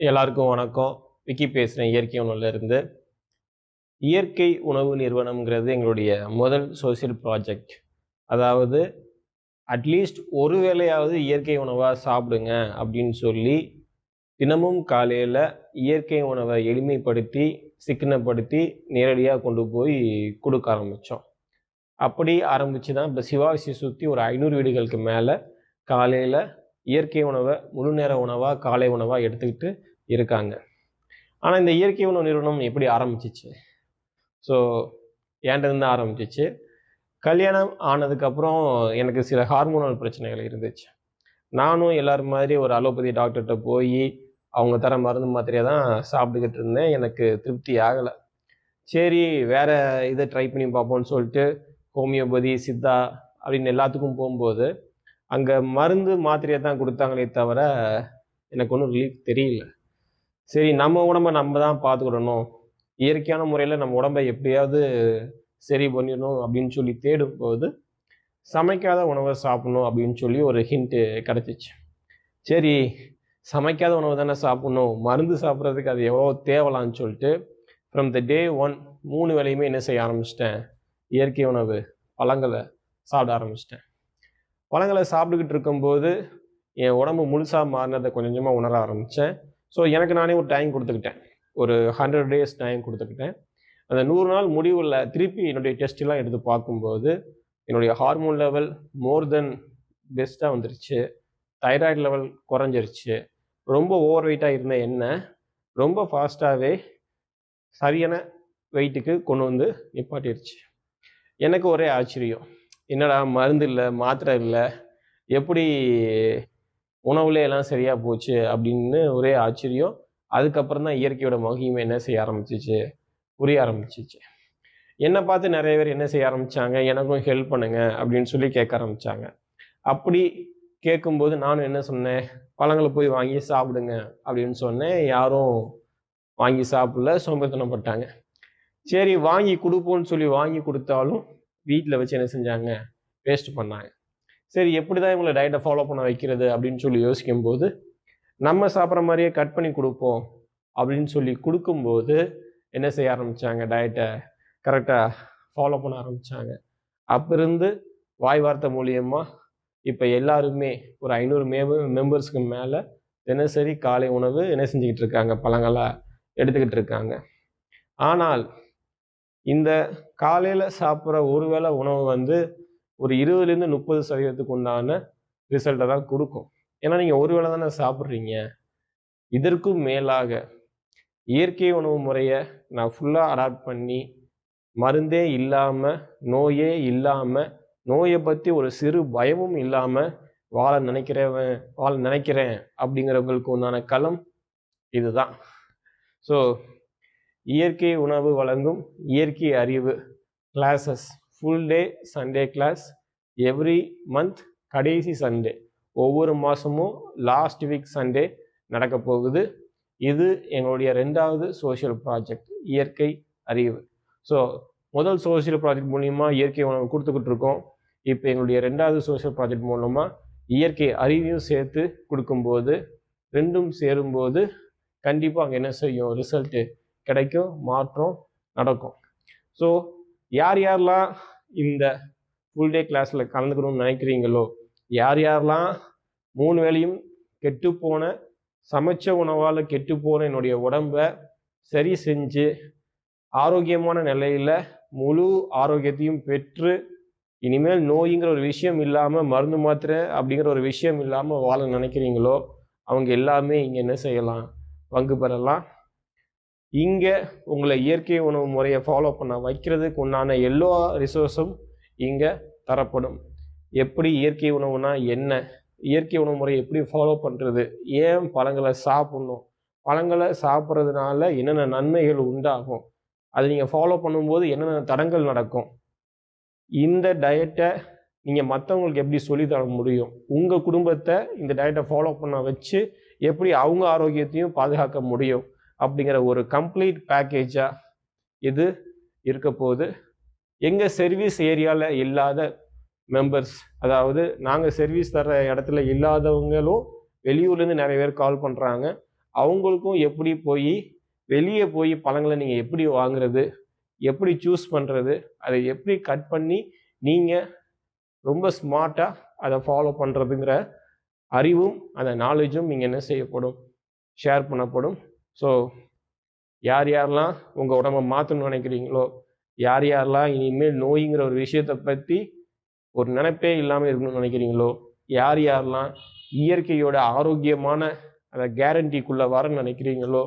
எல்லாருக்கும் வணக்கம். விக்கி பேசுகிறேன் இயற்கை உணவுலேருந்து இயற்கை உணவு நிறுவனம்ங்கிறது எங்களுடைய முதல் சோசியல் ப்ராஜெக்ட் அதாவது அட்லீஸ்ட் ஒரு வேளையாவது இயற்கை உணவாக சாப்பிடுங்க அப்படின்னு சொல்லி தினமும் காலையில் இயற்கை உணவை எளிமைப்படுத்தி சிக்கனப்படுத்தி நேரடியாக கொண்டு போய் கொடுக்க ஆரம்பித்தோம் அப்படி ஆரம்பித்து தான் இப்போ சிவாசி சுற்றி ஒரு ஐநூறு வீடுகளுக்கு மேலே காலையில் இயற்கை உணவை முழு நேர உணவாக காலை உணவாக எடுத்துக்கிட்டு இருக்காங்க. ஆனால் இந்த இயற்கை உணவு நிறுவனம் எப்படி ஆரம்பிச்சிச்சு? ஸோ ஏன்டருந்து தான் ஆரம்பிச்சிச்சு? கல்யாணம் ஆனதுக்கப்புறம் எனக்கு சில ஹார்மோனல் பிரச்சனைகள் இருந்துச்சு. நானும் எல்லாரும் மாதிரி ஒரு அலோபதி டாக்டர்கிட்ட போய் அவங்க தர மருந்து மாத்திரையை தான் சாப்பிட்டுக்கிட்டு இருந்தேன். எனக்கு திருப்தி ஆகலை. சரி வேறு இதை ட்ரை பண்ணி பார்ப்போம்னு சொல்லிட்டு ஹோமியோபதி சித்தா அப்படின்னு எல்லாத்துக்கும் போகும்போது அங்கே மருந்து மாத்திரையை தான் கொடுத்தாங்களே தவிர எனக்கு ஒன்றும் ரிலீஃப் தெரியல. சரி நம்ம உடம்ப நம்ம தான் பார்த்துக்கிடணும். இயற்கையான முறையில் நம்ம உடம்பை எப்படியாவது சரி பண்ணிடணும் அப்படின்னு சொல்லி தேடும் போது சமைக்காத உணவை சாப்பிடணும் அப்படின்னு சொல்லி ஒரு ஹிண்ட்டு கிடச்சிச்சு. சரி சமைக்காத உணவு தானே சாப்பிடணும். மருந்து சாப்பிட்றதுக்கு அது எவ்வளோ தேவலான்னு சொல்லிட்டு ஃப்ரம் த டே ஒன் மூணு வேலையுமே என்ன செய்ய ஆரம்பிச்சிட்டேன்? இயற்கை உணவு பழங்களை சாப்பிட ஆரம்பிச்சிட்டேன். பழங்களை சாப்பிட்டுக்கிட்டு இருக்கும்போது என் உடம்பு முழுசாக மாறினதை கொஞ்சம் கொஞ்சமாக உணர ஆரம்பித்தேன் ஸோ எனக்கு நானே ஒரு டைம் கொடுத்துக்கிட்டேன். ஒரு ஹண்ட்ரட் டேஸ் டைம் கொடுத்துக்கிட்டேன். அந்த நூறு நாள் முடிவில் திருப்பி என்னுடைய டெஸ்ட்லாம் எடுத்து பார்க்கும்போது என்னுடைய ஹார்மோன் லெவல் மோர் தென் பெஸ்ட்டாக வந்துருச்சு. தைராய்டு லெவல் குறைஞ்சிருச்சு. ரொம்ப ஓவர் வெயிட்டாக இருந்த என்ன ரொம்ப ஃபாஸ்ட்டாகவே சரியான வெயிட்டுக்கு கொண்டு வந்து நிப்பாட்டிருச்சு. எனக்கு ஒரே ஆச்சரியம். என்னடா மருந்து இல்லை மாத்திரை இல்லை எப்படி உணவுல எல்லாம் சரியாக போச்சு அப்படின்னு ஒரே ஆச்சரியம். அதுக்கப்புறம் தான் இயற்கையோட மகிமை என்ன செய்ய ஆரம்பிச்சிச்சு? புரிய ஆரம்பிச்சிச்சு. என்னை பார்த்து நிறைய பேர் என்ன செய்ய ஆரம்பித்தாங்க எனக்கும் ஹெல்ப் பண்ணுங்க அப்படின்னு சொல்லி கேட்க ஆரம்பித்தாங்க அப்படி கேட்கும்போது நானும் என்ன சொன்னேன்? பழங்களை போய் வாங்கி சாப்பிடுங்க அப்படின்னு சொன்னேன். யாரும் வாங்கி சாப்பிடல சோம்பேத்தனப்பட்டாங்க சரி வாங்கி கொடுப்போம்னு சொல்லி வாங்கி கொடுத்தாலும் வீட்டில் வச்சு என்ன செஞ்சாங்க? வேஸ்ட் பண்ணாங்க. சரி எப்படி தான் இவங்களை டயட்டை ஃபாலோ பண்ண வைக்கிறது அப்படின்னு சொல்லி யோசிக்கும்போது நம்ம சாப்பிட்ற மாதிரியே கட் பண்ணி கொடுப்போம் அப்படின்னு சொல்லி கொடுக்கும்போது என்ன செய்ய ஆரம்பித்தாங்க டயட்டை கரெக்டாக ஃபாலோ பண்ண ஆரம்பித்தாங்க அப்போ இருந்து வாய் வார்த்தை மூலியமாக இப்போ எல்லாருமே ஒரு ஐநூறு மே மெம்பர்ஸ்க்கு மேலே தினசரி காலை உணவு என்ன செஞ்சுக்கிட்டு இருக்காங்க? பழங்களாக எடுத்துக்கிட்டு இருக்காங்க. ஆனால் இந்த காலையில் சாப்பிட்ற ஒரு வேளை உணவு வந்து ஒரு இருபதுலேருந்து முப்பது சதவீதத்துக்கு உண்டான ரிசல்ட்டை தான் கொடுக்கும். ஏன்னா நீங்கள் ஒரு வேளை தானே சாப்பிட்றீங்க. இதற்கும் மேலாக இயற்கை உணவு முறையை நான் ஃபுல்லாக அடாப்ட் பண்ணி மருந்தே இல்லாமல் நோயே இல்லாமல் நோயை பற்றி ஒரு சிறு பயமும் இல்லாமல் வாழ நினைக்கிறவன் வாழ நினைக்கிறேன் அப்படிங்கிறவங்களுக்கு உண்டான களம் இதுதான். ஸோ இயற்கை உணவு வழங்கும் இயற்கை அறிவு classes full day Sunday class every month கடைசி சண்டே ஒவ்வொரு மாதமும் லாஸ்ட் வீக் சண்டே நடக்க போகுது. இது எங்களுடைய ரெண்டாவது சோஷியல் ப்ராஜெக்ட் இயற்கை அறிவு. ஸோ முதல் சோஷியல் ப்ராஜெக்ட் மூலிமா இயற்கை உணவு கொடுத்துக்கிட்டு இருக்கோம். இப்போ எங்களுடைய ரெண்டாவது சோஷியல் ப்ராஜெக்ட் மூலமாக இயற்கை அறிவையும் சேர்த்து கொடுக்கும்போது ரெண்டும் சேரும்போது கண்டிப்பாக அங்கே என்ன செய்யும்? ரிசல்ட்டு கிடைக்கும் மாற்றம் நடக்கும். ஸோ யார் யாரெல்லாம் இந்த ஃபுல் டே கிளாஸில் கலந்துக்கணும்னு நினைக்கிறீங்களோ யார் யாரெல்லாம் மூணு வேளையும் கெட்டுப்போன சமைச்ச உணவால் கெட்டுப்போன என்னுடைய உடம்பை சரி செஞ்சு ஆரோக்கியமான நிலையில் முழு ஆரோக்கியத்தையும் பெற்று இனிமேல் நோய்ங்கிற ஒரு விஷயம் இல்லாமல் மருந்து மாத்திரை அப்படிங்கிற ஒரு விஷயம் இல்லாமல் வாழ நினைக்கிறீங்களோ அவங்க எல்லாமே இங்கே என்ன செய்யலாம்? பங்கு பெறலாம். இங்கே உங்களை இயற்கை உணவு முறையை ஃபாலோ பண்ண வைக்கிறதுக்கு உண்டான எல்லா ரிசோர்ஸும் இங்கே தரப்படும். எப்படி இயற்கை உணவுனா என்ன? இயற்கை உணவு முறை எப்படி ஃபாலோ பண்ணுறது ஏன் பழங்களை சாப்பிட்ணும்? பழங்களை சாப்பிட்றதுனால என்னென்ன நன்மைகள் உண்டாகும்? அதை நீங்கள் ஃபாலோ பண்ணும்போது என்னென்ன தடங்கள் நடக்கும்? இந்த டயட்டை நீங்கள் மற்றவங்களுக்கு எப்படி சொல்லித் தர முடியும்? உங்கள் குடும்பத்தை இந்த டயட்டை ஃபாலோ பண்ண வச்சு எப்படி அவங்க ஆரோக்கியத்தையும் பாதுகாக்க முடியும்? அப்படிங்கிற ஒரு கம்ப்ளீட் பேக்கேஜாக இது இருக்க போகுது. எங்கள் சர்வீஸ் ஏரியாவில் இல்லாத மெம்பர்ஸ் அதாவது நாங்கள் சர்வீஸ் தர இடத்துல இல்லாதவங்களும் வெளியூர்லேருந்து நிறைய பேர் கால் பண்ணுறாங்க அவங்களுக்கும் எப்படி போய் வெளியே போய் பழங்களை நீங்கள் எப்படி வாங்குறது எப்படி சூஸ் பண்ணுறது அதை எப்படி கட் பண்ணி நீங்கள் ரொம்ப ஸ்மார்ட்டாக அதை ஃபாலோ பண்ணுறதுங்கிற அறிவும் அந்த நாலேஜும் நீங்கள் என்ன செய்யப்படும்? ஷேர் பண்ணப்படும். ஸோ யார் யாரெல்லாம் உங்கள் உடம்ப மாற்றணும்னு நினைக்கிறீங்களோ யார் யாரெல்லாம் இனிமேல் நோய்ங்கிற ஒரு விஷயத்தை பற்றி ஒரு நினைப்பே இல்லாமல் இருக்கணும்னு நினைக்கிறீங்களோ யார் யாரெல்லாம் இயற்கையோட ஆரோக்கியமான அந்த கேரண்டிக்குள்ளே வரன்னு நினைக்கிறீங்களோ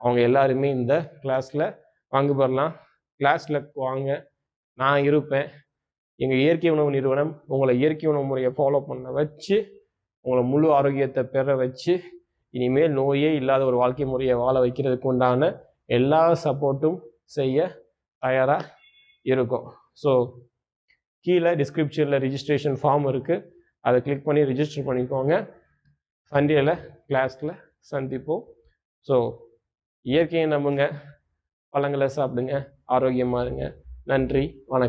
அவங்க எல்லாருமே இந்த கிளாஸில் வாங்க பெறலாம். கிளாஸில் வாங்க. நான் இருப்பேன். எங்கள் இயற்கை உணவு நிறுவனம் உங்களை இயற்கை உணவு முறையை ஃபாலோ பண்ண வச்சு உங்களை முழு ஆரோக்கியத்தை பெற வச்சு இனிமேல் நோயே இல்லாத ஒரு வாழ்க்கை முறையை வாழ வைக்கிறதுக்கு உண்டான எல்லா சப்போர்ட்டும் செய்ய தயாராக இருக்கும். ஸோ கீழே டிஸ்கிரிப்ஷனில் ரிஜிஸ்ட்ரேஷன் ஃபார்ம் இருக்குது அதை கிளிக் பண்ணி ரிஜிஸ்டர் பண்ணிக்கோங்க. சண்டேல கிளாஸில் சந்திப்போம். ஸோ இயற்கையை நம்புங்க. பழங்களை சாப்பிடுங்க. ஆரோக்கியமாக இருங்க. நன்றி. வணக்கம்.